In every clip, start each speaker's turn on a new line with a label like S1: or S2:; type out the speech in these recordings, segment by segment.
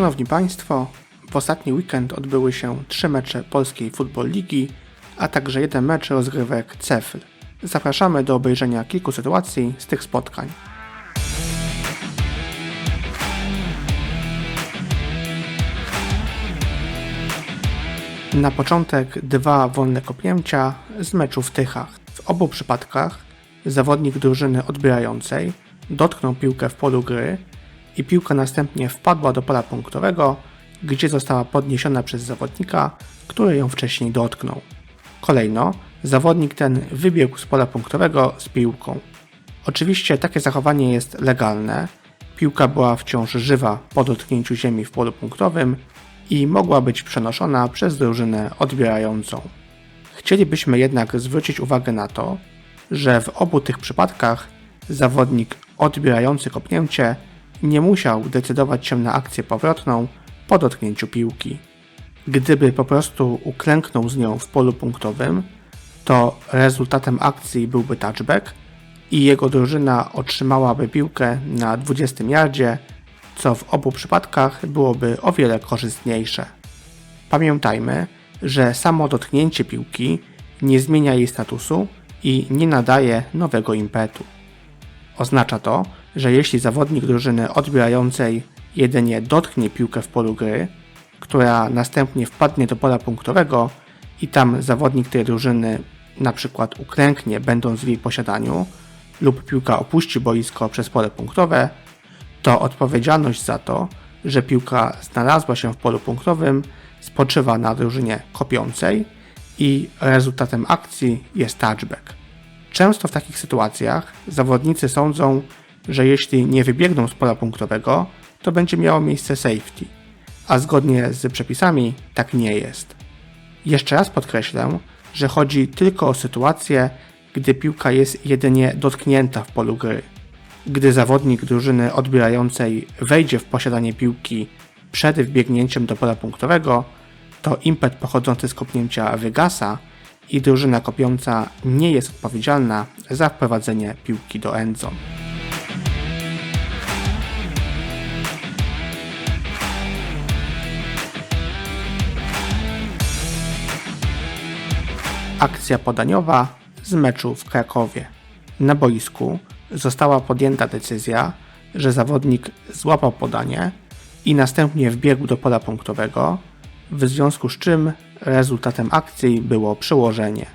S1: Szanowni Państwo, w ostatni weekend odbyły się trzy mecze Polskiej Football Ligi, a także jeden mecz rozgrywek CEFL. Zapraszamy do obejrzenia kilku sytuacji z tych spotkań. Na początek dwa wolne kopnięcia z meczu w Tychach. W obu przypadkach zawodnik drużyny odbierającej dotknął piłkę w polu gry i piłka następnie wpadła do pola punktowego, gdzie została podniesiona przez zawodnika, który ją wcześniej dotknął. Kolejno zawodnik ten wybiegł z pola punktowego z piłką. Oczywiście takie zachowanie jest legalne. Piłka była wciąż żywa po dotknięciu ziemi w polu punktowym i mogła być przenoszona przez drużynę odbierającą. Chcielibyśmy jednak zwrócić uwagę na to, że w obu tych przypadkach zawodnik odbierający kopnięcie nie musiał decydować się na akcję powrotną po dotknięciu piłki. Gdyby po prostu uklęknął z nią w polu punktowym, to rezultatem akcji byłby touchback i jego drużyna otrzymałaby piłkę na 20 yardzie, co w obu przypadkach byłoby o wiele korzystniejsze. Pamiętajmy, że samo dotknięcie piłki nie zmienia jej statusu i nie nadaje nowego impetu. Oznacza to, że jeśli zawodnik drużyny odbierającej jedynie dotknie piłkę w polu gry, która następnie wpadnie do pola punktowego i tam zawodnik tej drużyny na przykład uklęknie będąc w jej posiadaniu lub piłka opuści boisko przez pole punktowe, to odpowiedzialność za to, że piłka znalazła się w polu punktowym spoczywa na drużynie kopiącej i rezultatem akcji jest touchback. Często w takich sytuacjach zawodnicy sądzą, że jeśli nie wybiegną z pola punktowego, to będzie miało miejsce safety, a zgodnie z przepisami tak nie jest. Jeszcze raz podkreślę, że chodzi tylko o sytuację, gdy piłka jest jedynie dotknięta w polu gry. Gdy zawodnik drużyny odbierającej wejdzie w posiadanie piłki przed wbiegnięciem do pola punktowego, to impet pochodzący z kopnięcia wygasa i drużyna kopiąca nie jest odpowiedzialna za wprowadzenie piłki do endzone. Akcja podaniowa z meczu w Krakowie. Na boisku została podjęta decyzja, że zawodnik złapał podanie i następnie wbiegł do pola punktowego, w związku z czym rezultatem akcji było przełożenie.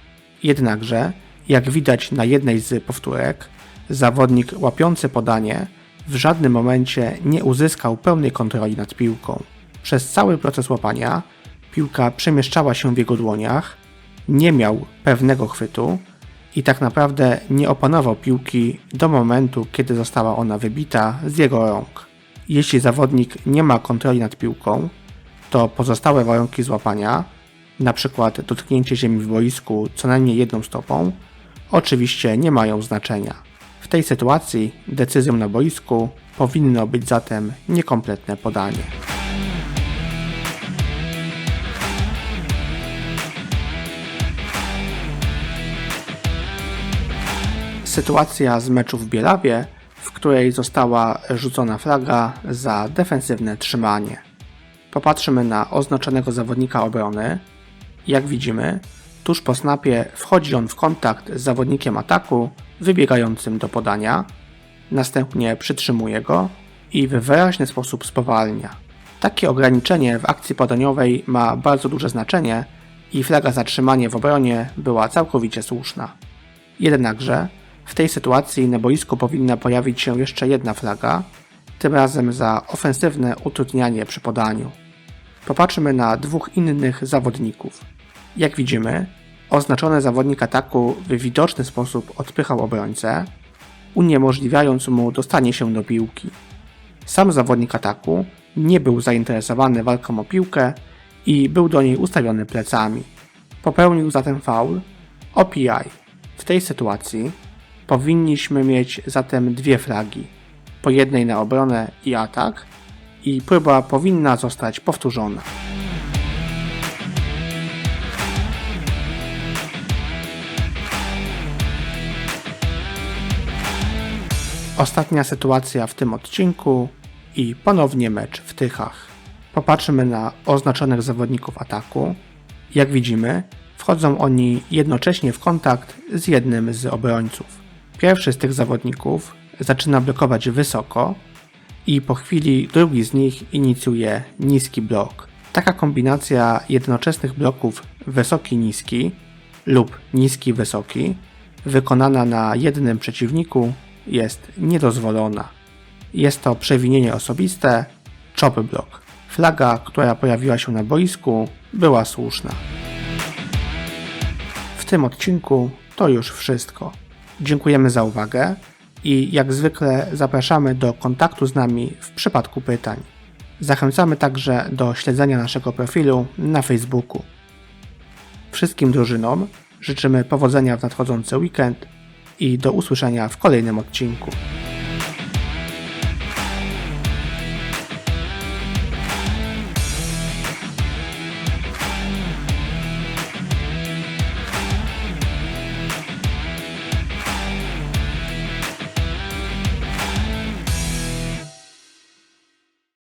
S1: Jednakże, jak widać na jednej z powtórek, zawodnik łapiący podanie w żadnym momencie nie uzyskał pełnej kontroli nad piłką. Przez cały proces łapania piłka przemieszczała się w jego dłoniach, nie miał pewnego chwytu i tak naprawdę nie opanował piłki do momentu, kiedy została ona wybita z jego rąk. Jeśli zawodnik nie ma kontroli nad piłką, to pozostałe warunki złapania, np. dotknięcie ziemi w boisku co najmniej jedną stopą, oczywiście nie mają znaczenia. W tej sytuacji decyzją na boisku powinno być zatem niekompletne podanie. Sytuacja z meczu w Bielawie, w której została rzucona flaga za defensywne trzymanie. Popatrzymy na oznaczonego zawodnika obrony. Jak widzimy, tuż po snapie wchodzi on w kontakt z zawodnikiem ataku wybiegającym do podania, następnie przytrzymuje go i w wyraźny sposób spowalnia. Takie ograniczenie w akcji podaniowej ma bardzo duże znaczenie i flaga zatrzymanie w obronie była całkowicie słuszna. Jednakże w tej sytuacji na boisku powinna pojawić się jeszcze jedna flaga, tym razem za ofensywne utrudnianie przy podaniu. Popatrzmy na dwóch innych zawodników. Jak widzimy, oznaczony zawodnik ataku w widoczny sposób odpychał obrońcę, uniemożliwiając mu dostanie się do piłki. Sam zawodnik ataku nie był zainteresowany walką o piłkę i był do niej ustawiony plecami. Popełnił zatem faul OPI. W tej sytuacji powinniśmy mieć zatem dwie flagi, po jednej na obronę i atak, i próba powinna zostać powtórzona. Ostatnia sytuacja w tym odcinku i ponownie mecz w Tychach. Popatrzmy na oznaczonych zawodników ataku. Jak widzimy, wchodzą oni jednocześnie w kontakt z jednym z obrońców. Pierwszy z tych zawodników zaczyna blokować wysoko i po chwili drugi z nich inicjuje niski blok. Taka kombinacja jednoczesnych bloków wysoki-niski lub niski-wysoki wykonana na jednym przeciwniku jest niedozwolona. Jest to przewinienie osobiste, chop block. Flaga, która pojawiła się na boisku, była słuszna. W tym odcinku to już wszystko. Dziękujemy za uwagę i jak zwykle zapraszamy do kontaktu z nami w przypadku pytań. Zachęcamy także do śledzenia naszego profilu na Facebooku. Wszystkim drużynom życzymy powodzenia w nadchodzący weekend i do usłyszenia w kolejnym odcinku.